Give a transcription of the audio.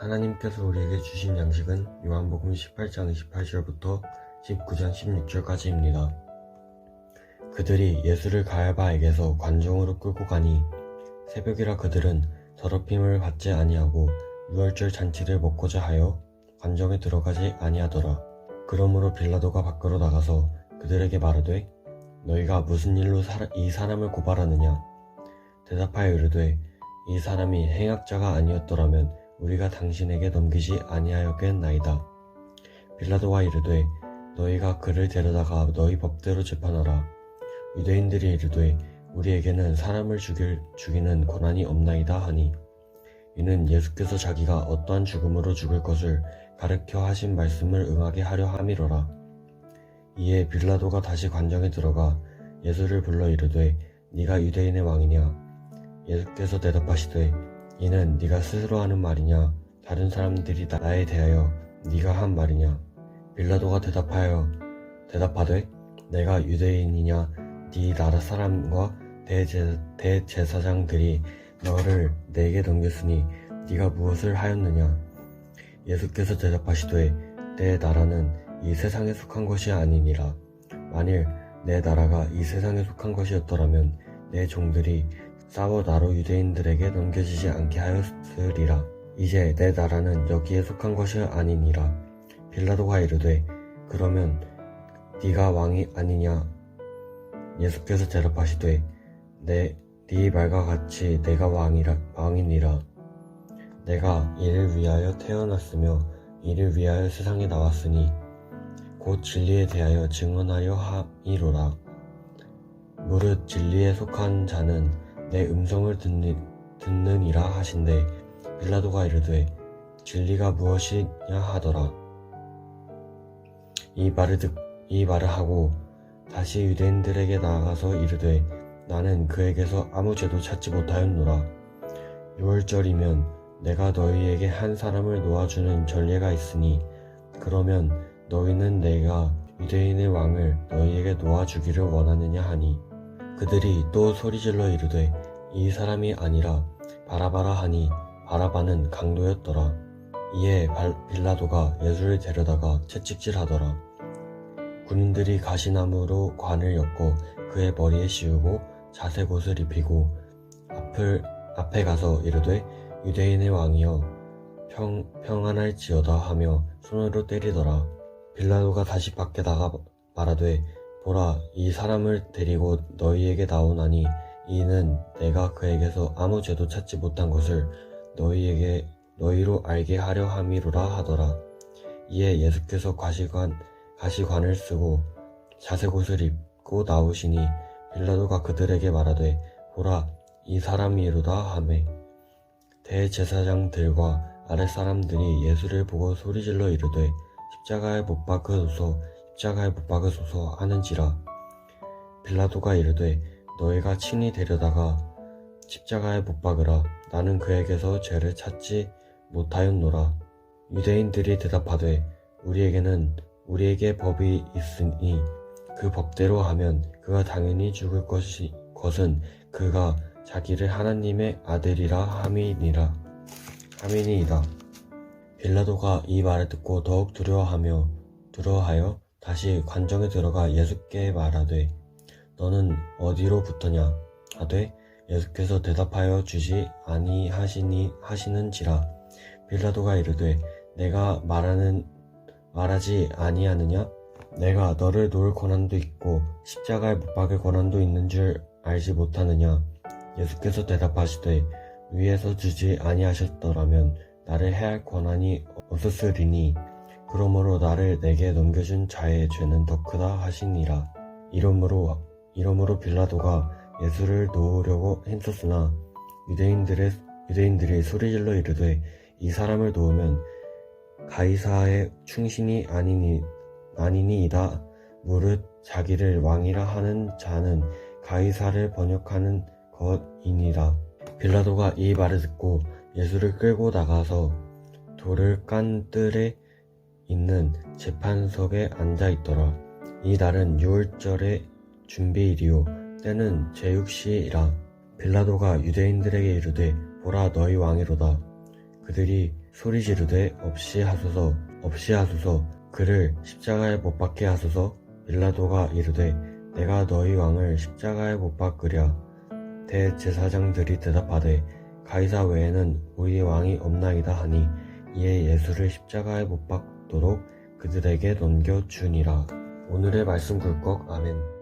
하나님께서 우리에게 주신 양식은 요한복음 18장 28절부터 19장 16절까지입니다. 그들이 예수를 가야바에게서 관중으로 끌고 가니 새벽이라 그들은 더럽힘을 받지 아니하고 유월절 잔치를 먹고자 하여 관정에 들어가지 아니하더라. 그러므로 빌라도가 밖으로 나가서 그들에게 말하되 너희가 무슨 일로 사- 이 사람을 고발하느냐? 대답하여 이르되 이 사람이 행악자가 아니었더라면 우리가 당신에게 넘기지 아니하였겠나이다. 빌라도가 이르되 너희가 그를 데려다가 너희 법대로 재판하라. 유대인들이 이르되 우리에게는 사람을 죽일, 죽이는 권한이 없나이다 하니 이는 예수께서 자기가 어떠한 죽음으로 죽을 것을 가르쳐 하신 말씀을 응하게 하려 함이로라. 이에 빌라도가 다시 관정에 들어가 예수를 불러 이르되 네가 유대인의 왕이냐? 예수께서 대답하시되 이는 네가 스스로 하는 말이냐? 다른 사람들이 나에 대하여 네가 한 말이냐? 빌라도가 대답하여 대답하되 내가 유대인이냐? 네 나라 사람과 대제, 대제사장들이 너를 내게 넘겼으니 네가 무엇을 하였느냐? 예수께서 대답하시되 내 나라는 이 세상에 속한 것이 아니니라. 만일 내 나라가 이 세상에 속한 것이었더라면 내 종들이 싸워 나로 유대인들에게 넘겨지지 않게 하였으리라. 이제 내 나라는 여기에 속한 것이 아니니라. 빌라도가 이르되 그러면 네가 왕이 아니냐? 예수께서 대답하시되 내 네 말과 같이 내가 왕이라 왕이니라. 내가 이를 위하여 태어났으며 이를 위하여 세상에 나왔으니 곧 진리에 대하여 증언하려 함이로라. 무릇 진리에 속한 자는 내 음성을 듣니, 듣느니라 하신대. 빌라도가 이르되 진리가 무엇이냐 하더라. 이 말을 듣, 이 말을 하고 다시 유대인들에게 나아가서 이르되 나는 그에게서 아무 죄도 찾지 못하였노라. 유월절이면 내가 너희에게 한 사람을 놓아주는 전례가 있으니 그러면 너희는 내가 유대인의 왕을 너희에게 놓아주기를 원하느냐 하니 그들이 또 소리질러 이르되 이 사람이 아니라 바라바라 하니 바라바는 강도였더라. 이에 발- 빌라도가 예수를 데려다가 채찍질하더라. 군인들이 가시나무로 관을 엮고 그의 머리에 씌우고 자색 옷을 입히고 앞을 앞에 가서 이르되 유대인의 왕이여 평 평안할지어다 하며 손으로 때리더라. 빌라도가 다시 밖에 나가 말하되 보라 이 사람을 데리고 너희에게 나오나니 이는 내가 그에게서 아무 죄도 찾지 못한 것을 너희에게 너희로 알게 하려 함이로라 하더라. 이에 예수께서 가시관 가시관을 쓰고 자색 옷을 입고 나오시니 빌라도가 그들에게 말하되 보라 이 사람이로다 하매. 대제사장들과 아랫사람들이 예수를 보고 소리질러 이르되 십자가에 못 박으소서 십자가에 못 박으소서 하는지라. 빌라도가 이르되 너희가 친히 데려다가 십자가에 못 박으라. 나는 그에게서 죄를 찾지 못하였노라. 유대인들이 대답하되 우리에게는 우리에게 법이 있으니 그 법대로 하면 그가 당연히 죽을 것이, 것은 그가 자기를 하나님의 아들이라 함이니라. 함이니이다. 빌라도가 이 말을 듣고 더욱 두려워하며 두려워하여 다시 관정에 들어가 예수께 말하되 너는 어디로 붙었냐? 하되 예수께서 대답하여 주지 아니하시니 하시는지라. 빌라도가 이르되 내가 말하는 말하지 아니하느냐? 내가 너를 놓을 권한도 있고 십자가에 못 박을 권한도 있는 줄 알지 못하느냐? 예수께서 대답하시되 위에서 주지 아니하셨더라면 나를 해할 권한이 없었으리니 그러므로 나를 내게 넘겨준 자의 죄는 더 크다 하시니라. 이러므로 이러므로 빌라도가 예수를 놓으려고 힘썼으나 유대인들의 유대인들이 소리질러 이르되 이 사람을 놓으면 가이사의 충신이 아니니 아니니이다. 무릇 자기를 왕이라 하는 자는 가이사를 번역하는 것이니라. 빌라도가 이 말을 듣고 예수를 끌고 나가서 돌을 깐 뜰에 있는 재판석에 앉아 있더라. 이 날은 유월절의 준비일이요. 때는 제6시이라 빌라도가 유대인들에게 이르되 보라 너희 왕이로다. 그들이 소리 지르되 없이 하소서 없이 하소서. 그를 십자가에 못 박게 하소서. 빌라도가 이르되 내가 너희 왕을 십자가에 못 박으랴. 대제사장들이 대답하되 가이사 외에는 우리 왕이 없나이다 하니 이에 예수를 십자가에 못 박도록 그들에게 넘겨 주니라. 오늘의 말씀 굴꺽 아멘